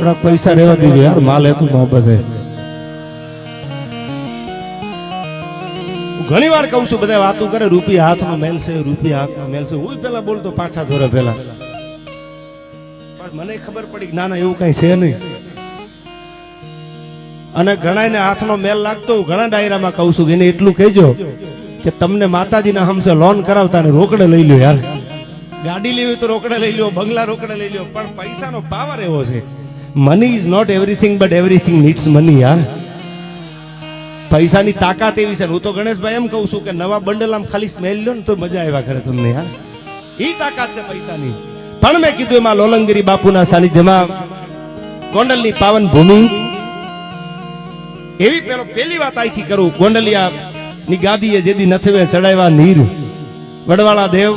થોડાક પૈસા રહેવા દીધો. યાર, માલ હતું મોહબત હે ઘણી વાર કહું છું, બધા વાતો કરે રૂપિયા હાથમાં મેલશે રૂપિયા હાથમાં મેલશે હું પેલા બોલતો પાછા ધોરે પેલા પણ મને ખબર પડી, ના ના, એવું કઈ છે નહીં. અને ઘણાને હાથનો મેલ લાગતો, હું ઘણા ડાયરામાં કહું છું એને એટલું કહેજો કે તમને માતાજીના હમસે લોન કરાવતા ને રોકડે લઈ લ્યો યાર. ગાડી લેવી તો રોકડે લઈ લ્યો, બંગલા રોકડે લઈ લ્યો, પણ પૈસાનો પાવર એવો છે. Money is not everything but everything needs money યાર પૈસાની તાકાત એવી છે. હું તો ગણેશભાઈ એમ કહું છું કે નવા બંડલ આમ ખાલી સ્મેલ લો ને તો મજા આવ્યા કરે તમને યાર એ તાકાત છે પૈસાની. પણ મેં કીધું એમાં લોલંગીરી બાપુના સાનિધ્યમાં ગોંડલની પાવન ભૂમિ. એવી પેલો પેલી વાત આઈથી કરું. ગોંડલિયા ની ગાદીએ જેદી નથવે ચડાવ્યા નીર. વડવાળા દેવ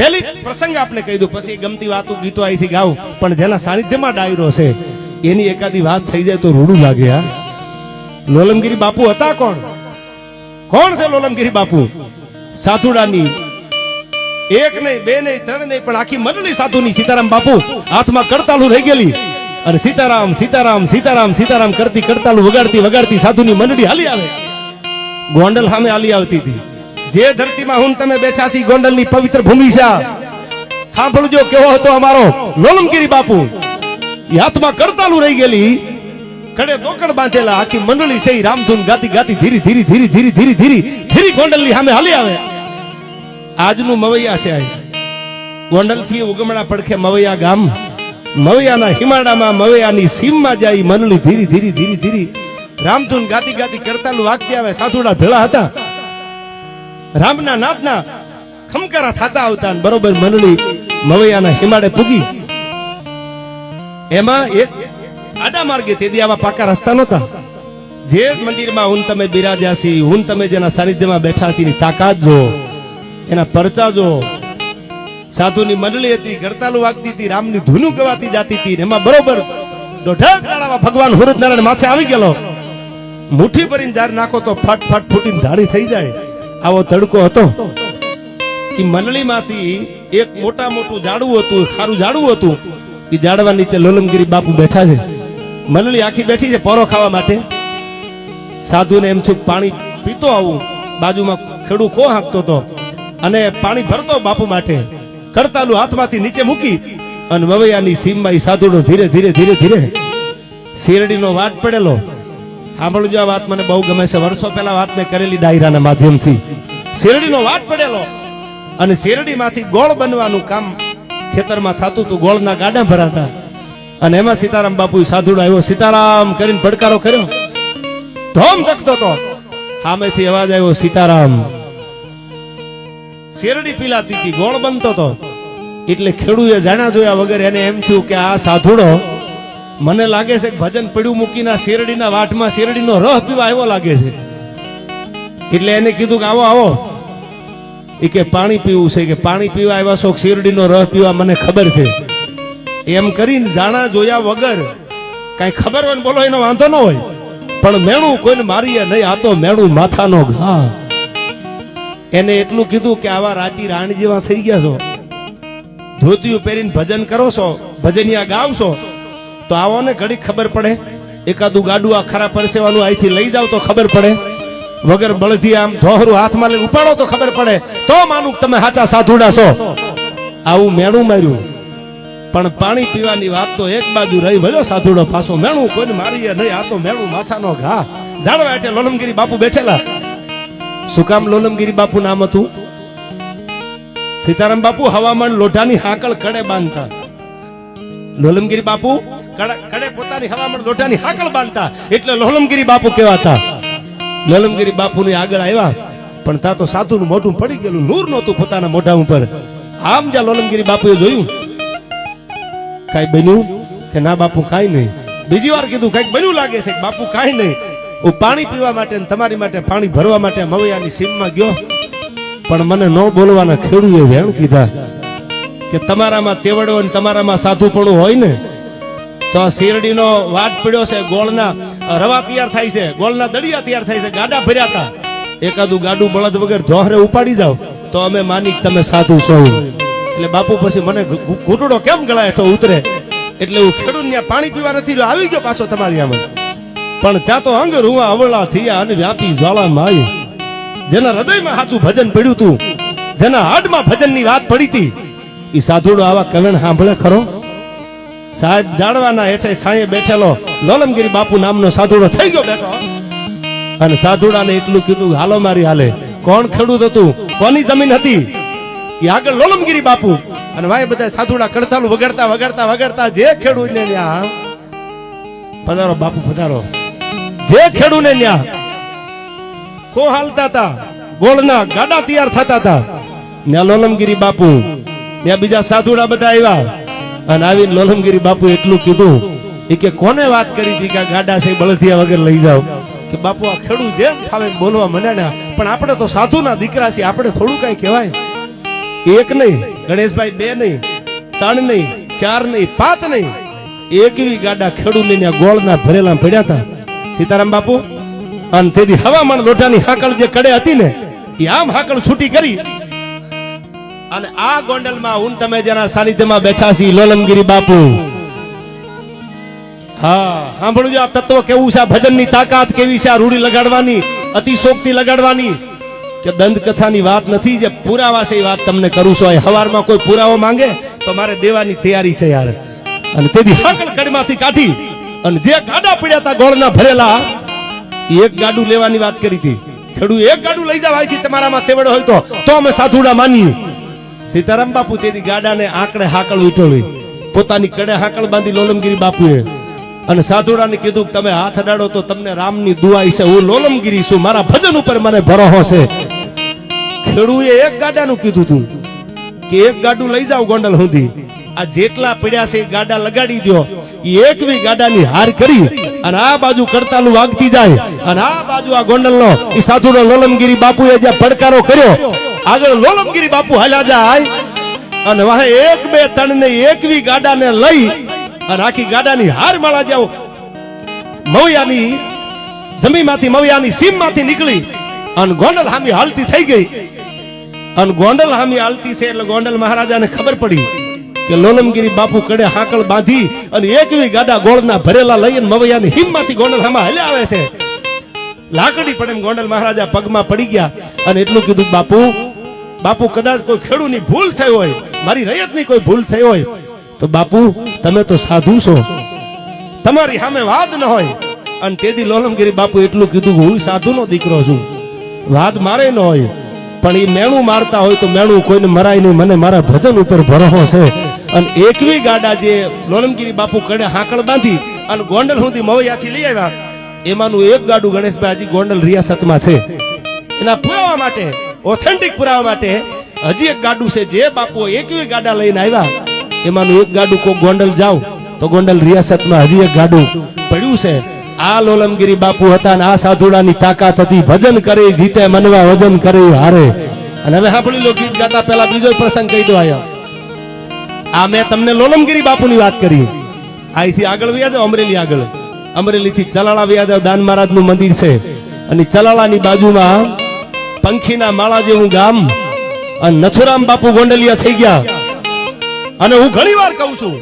પહેલી પ્રસંગ આપણે કહી દઉં. પછી ગમતી વાતો, ગીતો અહીંથી ગાવ પણ જેના સાનિધ્યમાં ડાયરો છે, એની એકાદી વાત થઈ જાય તો રૂડું લાગે યાર લોલમગીરી બાપુ હતા કોણ? કોણ છે લોલમગીરી બાપુ? સાધુડાની. એક નહીં, બે નહીં, ત્રણ નહીં, પણ આખી મંડળી સાધુની સીતારામ બાપુ હાથમાં કરતાલું રહી ગયેલી. અને સીતારામ સીતારામ સીતારામ સીતારામ કરતી કરતાલું વગાડતી વગાડતી સાધુની મંડળી હાલી આવે. ગોંડલ સામે હાલી આવતી હતી. જે ધરતીમાં હું તમે બેઠા છી, ગોંડલની પવિત્ર ભૂમિ છે. સાંભળજો, કેવો હતો અમારો લોલમગીરી બાપુ. એ હાથમાં કરતાલું રહી ગયેલી. કડે દોકડ બાંધેલા આખી મંડળી છે રામધૂન ગાતી ગાતી ધીરી ધીરી ધીરી ધીરી ધીરી ધીરી ધીરી ગોંડલની સામે હાલી આવે. આજનું મવૈયા છે ગોંડલથી ઉગમણા પડખે મવૈયા ગામ. મવૈયાના હિમાડામાં મવૈયાની સીમમાં જાય મંડળી ધીરી ધીરી ધીરી ધીરી. રામધૂન ગાતી ગાતી કરતાલું વાગતી આવે, સાધુડા ભેળા હતા. રામના નાદના ખમકારા થતા આવતા બરોબર મંડળી મવૈયાના હિમાડે પૂગી. એમાં એક આડા માર્ગે તેથી આવા પાકા રસ્તા નહોતા. જે મંદિરમાં હું તમે બિરાજ્યા છી, હું તમે જેના સાનિધ્યમાં બેઠા છી તાકાત જો, એના પરચા જો. સાધુની મંડળી હતી ગરતાલું વાગતી હતી, રામની ધૂનું ગવાતી જાતી હતી એમાં બરોબર દોઢેક દાડામાં ભગવાન હુરજનારાયણ માથે આવી ગયેલો. મુઠ્ઠી ભરીને જાર નાખો તો ફટ ફટ ફૂટીને ધાડી થઈ જાય. આવો તડકો હતો. એ મંડળીમાંથી એક મોટા મોટું ઝાડવું હતું ખારું ઝાડવું હતું. એ ઝાડવા નીચે લોલમગીરી બાપુ બેઠા છે. મંડળી આખી બેઠી છે પરો ખાવા માટે. સાધુને એમ છું પાણી પીતો આવું. બાજુમાં ખેડૂ કો હાંકતો હતો. અને પાણી ભરતો બાપુ માટે. કરતાલું હાથમાંથી નીચે મૂકી અને મવૈયાની સીમમાં એ સાધુનો ધીરે ધીરે ધીરે ધીરે શેરડીનો વાટ પડેલો. સાંભળજો આ વાત, મને બહુ ગમે છે. વર્ષો પહેલા વાત મેં કરેલી ડાયરાના માધ્યમથી. શેરડીનો વાટ પડેલો. અને શેરડીમાંથી ગોળ બનવાનું કામ ખેતરમાં થતું હતું. ગોળના ગાડા ભરાતા. અને એમાં સીતારામ બાપુ સાધુડો આવ્યો. સીતારામ કરીને પડકારો કર્યો. ધોમ ધકતો તો સામેથી અવાજ આવ્યો, સીતારામ. શેરડી પીલાતી હતી. ગોળ બનતો તો એટલે ખેડૂએ જાણ્યા જોયા વગર એને એમ થયું કે આ સાધુડો મને લાગે છે કે ભજન પડ્યું મૂકીને શેરડીના વાટમાં શેરડીનો રહ પીવા આવ્યો લાગે છે. એટલે એને કીધું કે આવો આવો. એ કે પાણી પીવું છે. કે પાણી પીવા આવ્યા છો શેરડીનો રહ પીવા મને ખબર છે. એમ કરીને જાણા જોયા વગર કાંઈ ખબર હોય ને બોલો, એનો વાંધો ન હોય. પણ મેણું કોઈને મારીએ નહીં, આ તો મેણું માથાનો ઘા. એને એટલું કીધું કે આવા રાતી રાણી જેવા થઈ ગયા છો. ધોતિયું પહેરીને ભજન કરો છો, ભજનિયા ગાવશો. તો આવો ને ઘડી ખબર પડે. એકાદું ગાડું આ ખરા પરસેવાનું અહીંથી લઈ જાવ તો ખબર પડે. વગર બળધી આમ ધોહરું હાથમાં લઈને ઉપાડો તો ખબર પડે. તો માનું તમે સાચા સાધુડા છો. આવું મેણું માર્યું. પણ પાણી પીવાની વાત તો એક બાજુ રહી. ભલો સાધુડો ફાસો મેણું કોઈને મારીએ નહીં. આ તો મેણું માથાનો ઘા. જાણવા એટલે લોલમગીરી બાપુ બેઠેલા. શું કામ લોલમગીરી બાપુ નામ હતું? સીતારામ બાપુ હવામાન લોઢાની હાકળ કડે બાંધતા. લોલમગીરી બાપુ? કડે પોતાની હવામાન લોટાની હાકળ બાંધતા. એટલે લોલમગીરી બાપુ કહેવાતા. લોલમગીરી બાપુની આગળ આવ્યા. પણ તા તો સાતુનું મોઢું પડી ગયેલું. નૂર નહોતું પોતાના મોઢા ઉપર. આમ જ્યાં લોલમગીરી બાપુએ જોયું, કાંઈ બન્યું કે ના બાપુ કાંઈ નહીં. બીજી વાર કીધું, કાંઈક બન્યું લાગે છે. બાપુ કાંઈ નહીં. હું પાણી પીવા માટે તમારી માટે પાણી ભરવા માટે મવૈયાની સીમમાં ગયો. પણ મને ન બોલવાના ખેડૂએ વેણ કીધા કે તમારામાં તેવડો અને તમારામાં સાધુપણું હોય ને તો શેરડીનો વાટ પડ્યો છે, ગોળના રવા તૈયાર થાય છે, ગોળના દડિયા તૈયાર થાય છે, ગાડા ભર્યા હતા. એકાદું ગાડું બળદ વગર ધોહરે ઉપાડી જાવ તો અમે માની તમે સાધુ છો. એટલે બાપુ પછી મને ઘૂંટડો કેમ ગળાય હેઠો ઉતરે? એટલે હું ખેડૂત ત્યાં પાણી પીવા નથી આવી ગયો પાછો તમારી આમ. પણ ત્યાં તો અંગ રૂવા અવળા થયા અને વ્યાપી જ્વાળા માય જેના હૃદયમાં સાચું ભજન પડ્યું તું, જેના હાડમાં ભજનની વાત પડી હતી એ સાધુડો આવા કવેણ સાંભળે ખરો? સાહેબ જાડવાના હેઠે છાંયે બેઠેલો લોલમગીરી બાપુ નામનો સાધુડો થઈ ગયો બેઠો. અને સાધુડાને એટલું કીધું, હાલો મારી હાલે, કોણ ખેડૂત હતું? કોની જમીન હતી? એ આગળ લોલમગીરી બાપુ, અને ભાઈ બધા સાધુડા કડતાલું વગાડતા વગાડતા વગાડતા, જે ખેડૂત ને ન્યા, પધારો બાપુ, પધારો. જે ખેડૂત ને ન્યા, કો હાલતા હતા ગોળના ગાડા તૈયાર થતા હતા ત્યાં લોલમગીરી બાપુ ત્યાં બીજા સાધુડા બધા આવ્યા. અને આવીને લોલમગીરી બાપુ એટલું કીધું એ કે, કોને વાત કરી હતી કે ગાડા છે બળથિયા વગર લઈ જાઓ? કે, બાપુ, આ ખેડૂત જેમ ફાવે બોલવા મંડ્યા પણ આપણે તો સાધુના દીકરા છીએ, આપણે થોડું કઈ કહેવાય. એક નહીં, ગણેશભાઈ બે નહીં, ત્રણ નહીં, ચાર નહીં, પાંચ નહીં. એકવી ગાડા ખેડૂ ને ગોળના ભરેલા પડ્યા હતા. સીતારામ બાપુ, અને તેથી હવામાન લોટાની હાકળ જે કડે હતી ને એ આમ હાકળ છૂટી કરી અને આ ગોંડલમાં હું તમે જેના સાનિધ્યમાં બેઠા છી લોલમગીરી બાપુ. હા સાંભળજો આ તત્વ કેવું છે, આ ભજનની તાકાત કેવી છે, આ રૂડી લગાડવાની, અતિશોક્તિ લગાડવાની, કે દંત કથાની વાત નથી જે પુરાવા છે એ વાત તમને કરું છું. હવારમાં કોઈ પુરાવો માંગે તો મારે દેવાની તૈયારી છે યાર. અને તેથી હાકલ કડમાંથી કાઢી અને જે ગાડા પડ્યા હતા ગોળના ભરેલા એક ગાડું લેવાની વાત કરી હતી. ખેડૂત એક ગાડું લઈ જાવ અહીંથી તમારામાં તેવડો હોય તો. તો અમે સાધુડા માનીએ. સીતારામ બાપુ તેથી ગાડાને આંકડે હાકળ ઉઠોળી પોતાની કડે હાકળ બાંધી લોલમગીરી બાપુએ. અને સાધુરાને કીધું તમે હાથ અડાડો તો તમને રામની દુઆ છે, હું લોલમગીરી છું, મારા ભજન ઉપર મને ભરોહો છે. ખેડૂએ એક ગાડાનું કીધું તું કે એક ગાડું લઈ જાવ ગોંડલ સુધી. આ જેટલા પડ્યા છે ગાડા લગાડી દો એકવી ગાડાની હાર કરી અને આ બાજુ કરતાલું વાગતી જાય. અને આ બાજુ આ ગોંડલનો એ સાધુનો લોલમગીરી બાપુએ જે પડકારો કર્યો આગળ લોલમગીરી બાપુ હાલ્યા જાય અને વાહે એક બે ત્રણ ને એકવી ગાડાને લઈ અને આખી ગાડાની હાર માળા જાવ મવૈયાની જમીનમાંથી મવયાની સીમમાંથી નીકળી અને ગોંડલ હામી હાલતી થઈ ગઈ. અને ગોંડલ હામી હાલતી થઈ એટલે ગોંડલ મહારાજાને ખબર પડી કે લોલમગીરી બાપુ કડે હાકળ બાંધી અને એકવી ગાડા ગોળના ભરેલા લઈ અને મવૈયાની હિમમાંથી ગોંડલ હામાં હાલ્યા આવે છે. લાકડી પડે ગોંડલ મહારાજા પગમાં પડી ગયા અને એટલું કીધું, બાપુ બાપુ કદાચ કોઈ ખેડૂની ભૂલ થઈ હોય, મારી રૈયતની કોઈ ભૂલ થઈ હોય, તો બાપુ, તમે તો સાધુ છો. તમારી સામે વાદ ન હોય. અને તેથી લોલમગીરી બાપુ એટલું કીધું હું સાધુનો દીકરો છું. વાદ મારે ન હોય, પણ એ મેણું મારતા હોય તો મેણું કોઈને મરાય નહીં. મને મારા ભજન ઉપર ભરોસો છે. અને એકવી ગાડા જે લોલમગીરી બાપુ કડે હાંકળ બાંધી અને ગોંડલ સુધી મવૈયાથી લઈ આવ્યા, એમાંનું એક ગાડું ગણેશભાઈ હજી ગોંડલ રિયાસતમાં છે. એના પુરાવા માટે ઓથેન્ટિક પુરાવા માટે હજી એક ગાડું છે. જે બાપુ એકવી ગાડા લઈને આવ્યા, એમાંનું એક ગાડું કોઈ ગોંડલ જાવ, તો ગોંડલ રિયાસતમાં હજી એક ગાડું પડ્યું છે. આ લોલમગીરી બાપુ હતા અને આ સાધુડાની તાકાત હતી. ભજન કરે, જીતે, મનવા, વજન કરે, હારે. અને હવે સાંભળી લો ગીત ગાતા પહેલા બીજો પ્રસંગ કહી દો આયો આ મેં તમને લોલમગીરી બાપુની વાત કરી. અહીંથી આગળ વ્યા જાવ અમરેલી આગળ. અમરેલી થી ચલાળા વ્યા જાવ દાન મહારાજનું મંદિર છે. અને ચલાળાની બાજુમાં પંખીના માળા જેવું ગામ અને નથુરામ બાપુ ગોંડલિયા થઈ ગયા. અને હું ઘણી વાર કહું છું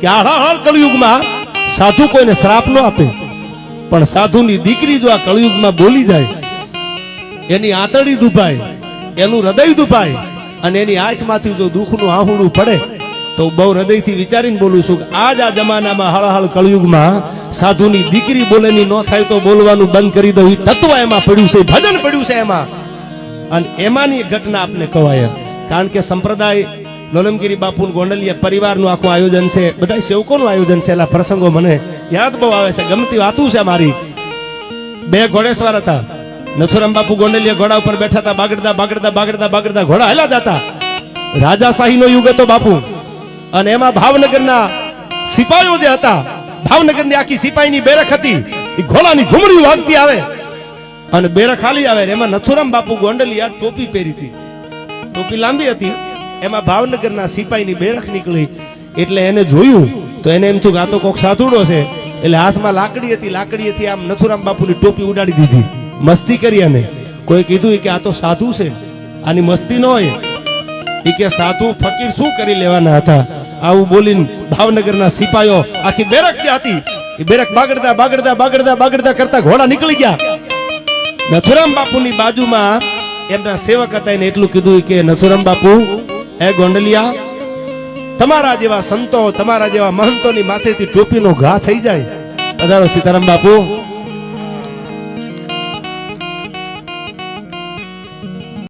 કે આ હાલ કળિયુગમાં સાધુ કોઈને શ્રાપ ન આપે, પણ સાધુની દીકરી જો આ કળિયુગમાં બોલી જાય, એની આંતળી દુભાય, એનું હૃદય દુભાય અને એની આંખમાંથી જો દુઃખનું આહુડું પડે, તો બહુ હૃદયથી વિચારીને બોલું છું આજ આ જમાનામાં હળહળ કળિયુગમાં સાધુની દીકરી બોલેની ન થાય તો બોલવાનું બંધ કરી દઉં. એ તત્વ એમાં પડ્યું છે, ભજન પડ્યું છે એમાં. અને એમાંની ઘટના આપને કવાય. કારણ કે સંપ્રદાય લોલમગીરી બાપુ ગોંડલિયા પરિવારનું આખું આયોજન છે. બધા સેવકોનું આયોજન છે. એલા પ્રસંગો મને યાદ બહુ આવે છે. ગમતી વાતું છે મારી. બે ઘોડેસવાર હતા. નથુરામ બાપુ ગોંડલિયા ઘોડા ઉપર બેઠા હતા. બાગડતા બાગડતા બાગડતા બાગડતા ઘોડા હેલા જતા. રાજાશાહીનો યુગ હતો બાપુ. અને એમાં ભાવનગરના સિપાહીઓ જે હતા, ભાવનગરની આખી સિપાહીની બેરખ હતી, એ ઘોડાની ઘૂમડી વાગતી આવે. અને બેરખ ખાલી આવે એમાં નથુરામ બાપુ ગોંડલિયા ટોપી પહેરી હતી ટોપી લાંબી હતી. એમાં ભાવનગરના સિપાહીની બેરખ નીકળી. એટલે એને જોયું તો એને એમ થયું આ તો કોક સાધુડો છે. એટલે હાથમાં લાકડી હતી લાકડી હતી, આમ નથુરામ બાપુની ટોપી ઉડાડી દીધી. મસ્તી કરી અને કોઈ કીધું કે આ તો સાધુ છે. આની મસ્તી ન હોય. એ કે સાધુ ફકીર શું કરી લેવાના હતા? આવું બોલીને ભાવનગરના સિપાહીઓ આખી બેરક જે હતી, એ બેરક બાગડતા બાગડતા બાગડતા બાગડતા કરતા ઘોડા નીકળી ગયા. નથુરામ બાપુની બાજુમાં એમના સેવક હતા, એને એટલું કીધું કે, નથુરામ બાપુ એ ગોંડલિયા, તમારા જેવા સંતો, તમારા જેવા મહંતોની માથેથી ટોપીનો ઘા થઈ જાય. પધારો સીતારામ બાપુ